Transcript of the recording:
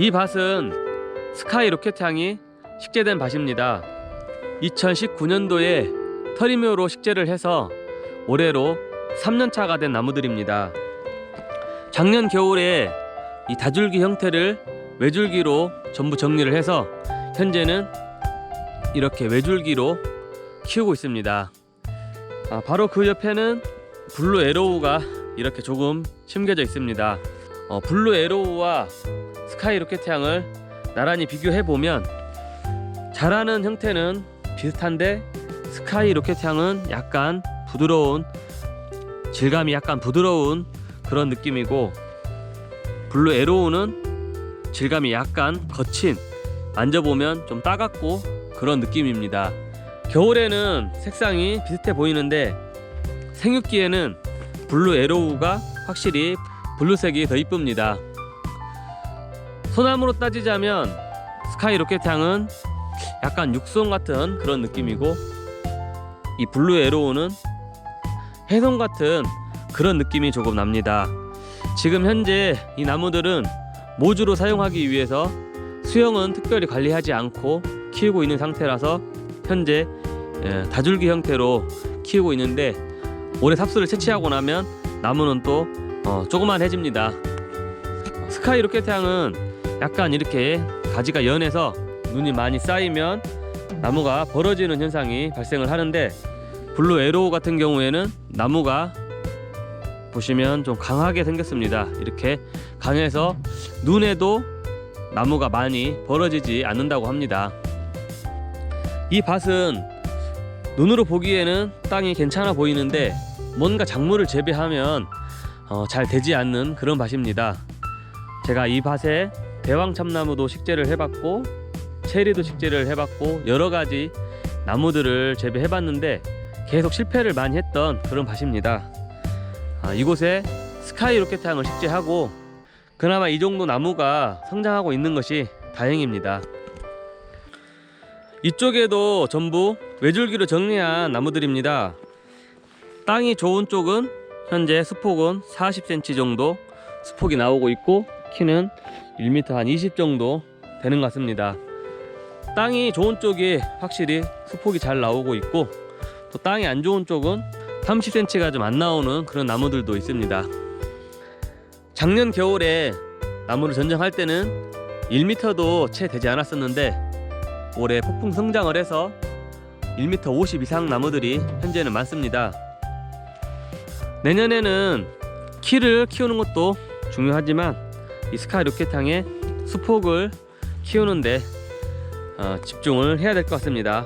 이 밭은 스카이 로켓향이 식재된 밭입니다. 2019년도에 터리묘로 식재를 해서 올해로 3년차가 된 나무들입니다. 작년 겨울에 이 다줄기 형태를 외줄기로 전부 정리를 해서 현재는 이렇게 외줄기로 키우고 있습니다. 아, 바로 그 옆에는 블루 에로우가 이렇게 조금 심겨져 있습니다. 어, 블루 에로우와 스카이 로켓향을 나란히 비교해 보면 자라는 형태는 비슷한데 스카이 로켓향은 약간 부드러운 질감이 약간 부드러운 그런 느낌이고 블루 에로우는 질감이 약간 거친 만져보면 좀 따갑고 그런 느낌입니다. 겨울에는 색상이 비슷해 보이는데 생육기에는 블루 에로우가 확실히 블루색이 더 이쁩니다. 소나무로 따지자면 스카이 로켓향은 약간 육송 같은 그런 느낌이고 이 블루 에로우는 해송 같은 그런 느낌이 조금 납니다. 지금 현재 이 나무들은 모주로 사용하기 위해서 수영은 특별히 관리하지 않고 키우고 있는 상태라서 현재 예, 다줄기 형태로 키우고 있는데 올해 삽수를 채취하고 나면 나무는 또 어, 조그만해집니다. 스카이 로켓향은 약간 이렇게 가지가 연해서 눈이 많이 쌓이면 나무가 벌어지는 현상이 발생을 하는데 블루 에로우 같은 경우에는 나무가 보시면 좀 강하게 생겼습니다. 이렇게 강해서 눈에도 나무가 많이 벌어지지 않는다고 합니다. 이 밭은 눈으로 보기에는 땅이 괜찮아 보이는데 뭔가 작물을 재배하면 어, 잘 되지 않는 그런 밭입니다. 제가 이 밭에 대왕 참나무도 식재를 해봤고 체리도 식재를 해봤고 여러 가지 나무들을 재배해봤는데 계속 실패를 많이 했던 그런 밭입니다. 아, 이곳에 스카이 로켓탕을 식재하고 그나마 이 정도 나무가 성장하고 있는 것이 다행입니다. 이쪽에도 전부 외줄기로 정리한 나무들입니다. 땅이 좋은 쪽은 현재 수폭은 40cm 정도 수폭이 나오고 있고 키는 1m 한 20 정도 되는 것 같습니다. 땅이 좋은 쪽이 확실히 수폭이 잘 나오고 있고 또 땅이 안 좋은 쪽은 30cm가 좀 안 나오는 그런 나무들도 있습니다. 작년 겨울에 나무를 전정할 때는 1m도 채 되지 않았었는데 올해 폭풍 성장을 해서 1m 50 이상 나무들이 현재는 많습니다. 내년에는 키를 키우는 것도 중요하지만 이 스카이 로켓탕의 수폭을 키우는데 어, 집중을 해야 될 것 같습니다.